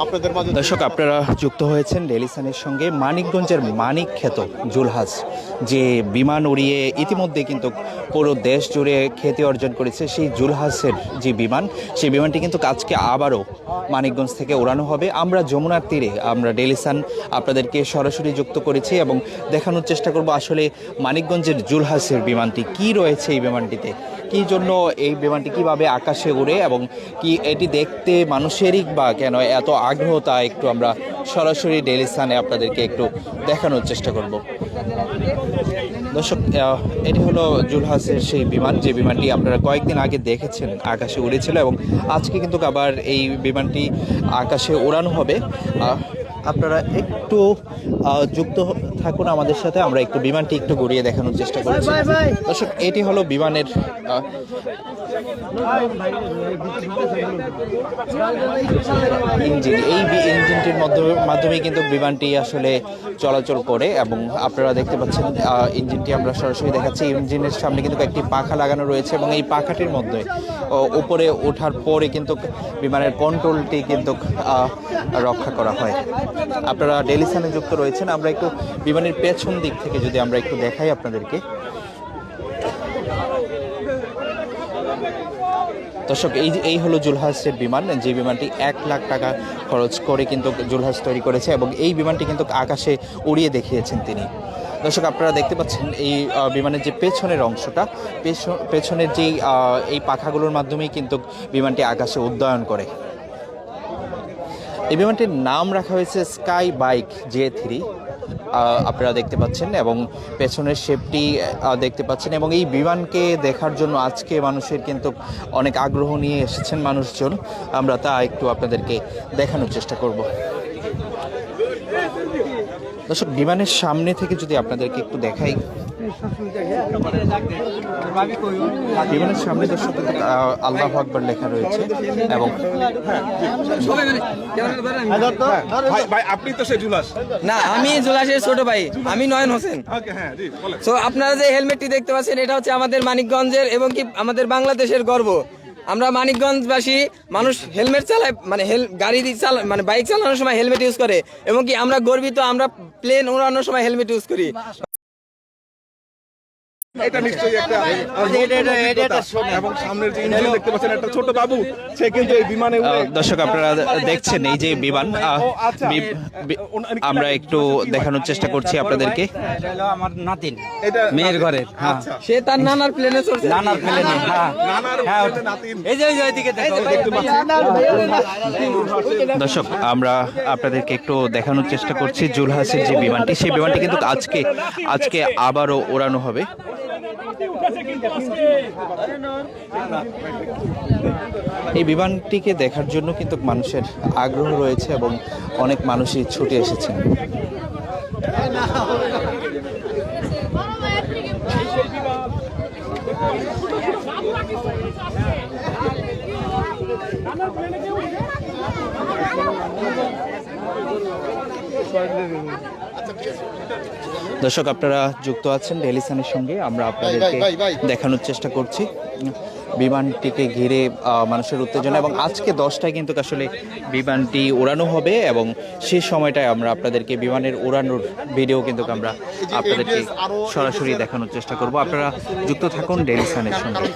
আপনাদের মাঝে দর্শক আপনারা যুক্ত হয়েছেন ডেলিসানের সঙ্গে মানিকগঞ্জের মানিক খ্যাত জুলহাস যে বিমান উড়িয়ে ইতিমধ্যে কিন্তু পুরো দেশ জুড়ে খ্যাতি অর্জন করেছে সেই জুলহাসের যে বিমান সেই বিমানটি কিন্তু আজকে আবারও মানিকগঞ্জ থেকে উড়ানো হবে। আমরা যমুনার তীরে আমরা ডেলিসান আপনাদেরকে সরাসরি যুক্ত করেছি এবং দেখানোর চেষ্টা করব আসলে মানিকগঞ্জের জুলহাসের বিমানটি কি রয়েছে এই বিমানটিতে কি জন্য এই বিমানটি কীভাবে আকাশে উড়ে এবং কি এটি দেখতে মানুষেরই বা কেন এত আগ্রহ তা একটু আমরা সরাসরি ডেলি স্থানে আপনাদেরকে একটু দেখানোর চেষ্টা করব। দর্শক এটি হলো জুলহাসের সেই বিমান, যে বিমানটি আপনারা কয়েকদিন আগে দেখেছেন, আকাশে উড়েছিল এবং আজকে কিন্তু আবার এই বিমানটি আকাশে উড়ানো হবে। আপনারা একটু যুক্ত থাকুন আমাদের সাথে আমরা একটু বিমানটি একটু ঘুরিয়ে দেখানোর চেষ্টা করছি। দর্শক এটি হলো বিমানের ইঞ্জিন। এই ইঞ্জিনটির মাধ্যমে মাধ্যমে কিন্তু বিমানটি আসলে চলাচল করে এবং আপনারা দেখতে পাচ্ছেন ইঞ্জিনটি আমরা সরাসরি দেখাচ্ছি। ইঞ্জিনের সামনে কিন্তু একটি পাখা লাগানো রয়েছে এবং এই পাখাটির মধ্যে উপরে ওঠার পরে কিন্তু বিমানের কন্ট্রোলটি কিন্তু আহ, রক্ষা করা হয়। আপনারা ডেলিসানে যুক্ত রয়েছেন, আমরা একটু বিমানের পেছন দিক থেকে যদি আমরা একটু দেখাই আপনাদেরকে। দর্শক, এই এই হলো জুলহাসের বিমান, যে বিমানটি এক লাখ টাকা খরচ করে কিন্তু জুলহাস তৈরি করেছে এবং এই বিমানটি কিন্তু আকাশে উড়িয়ে দেখিয়েছেন তিনি। দর্শক, আপনারা দেখতে পাচ্ছেন এই বিমানের যে পেছনের অংশটা পেছ- পেছনের যেই এই পাখাগুলোর মাধ্যমেই কিন্তু বিমানটি আকাশে উড্ডয়ন করে। এই বিমানটির নাম রাখা হয়েছে স্কাই বাইক জে থ্রি আপনারা দেখতে পাচ্ছেন এবং পেছনের শেপটি দেখতে পাচ্ছেন এবং এই বিমানকে দেখার জন্য আজকে মানুষের কিন্তু অনেক আগ্রহ নিয়ে এসেছেন মানুষজন। আমরা তা একটু আপনাদেরকে দেখানোর চেষ্টা করব। দর্শক, বিমানের সামনে থেকে যদি আপনাদেরকে একটু দেখাই বিমানের সামনে দর্শক আল্লাহ আকবর লেখা রয়েছে এবং আপনি তো সে জুলাস। না আমি জুলাসের ছোট ভাই। আমি নয়ন হোসেন। ওকে হ্যাঁ তো আপনারা যে হেলমেটটি দেখতে পাচ্ছেন এটা হচ্ছে আমাদের মানিকগঞ্জের এবং কি আমাদের বাংলাদেশের গর্ব। আমরা মানিকগঞ্জবাসী মানুষ হেলমেট চালায় মানে হেল গাড়ি চালা মানে বাইক চালানোর সময় হেলমেট ইউজ করে। এবং কি আমরা গর্বিত আমরা প্লেন উড়ানোর সময় হেলমেট ইউজ করি। এটা নিশ্চয়ই একটা এবং সামনের যে ইঞ্জিন দেখতে পাচ্ছেন একটা ছোট বাবু সে কিন্তু এই বিমানে দর্শক আপনারা দেখছেন এই যে বিমান আচ্ছা। আমরা একটু দেখানোর চেষ্টা করছি আপনাদেরকে। আমার নাতিন। মেয়ের ঘরের হ্যাঁ। আচ্ছা সে তার নানার প্লেনে চলছে নানার প্লেনে হ্যাঁ। নানার হ্যাঁ ছেলে নাতিন। এই যে ওইদিকে দেখো দেখতে পাচ্ছেন। দর্শক আমরা আপনাদেরকে একটু দেখানোর চেষ্টা করছি। জুলহাসের যে বিমানটি সেই বিমানটি কিন্তু আজকে আজকে আবারও ওড়ানো হবে। এই বিমানটিকে দেখার জন্য কিন্তু মানুষের আগ্রহ রয়েছে এবং অনেক মানুষই ছুটে এসেছেন। দর্শক আপনারা যুক্ত আছেন ডেলিসানের সঙ্গে। আমরা আপনাদেরকে। দেখানোর চেষ্টা করছি। বিমানটিকে ঘিরে মানুষের উত্তেজনা এবং আজকে দশটায় কিন্তু আসলে বিমানটি উড়ানো হবে এবং সেই সময়টায় আমরা আপনাদেরকে বিমানের উড়ানোর ভিডিও কিন্তু আমরা আপনাদেরকে সরাসরি দেখানোর চেষ্টা করব। আপনারা যুক্ত থাকুন ডেলিসানের সঙ্গে।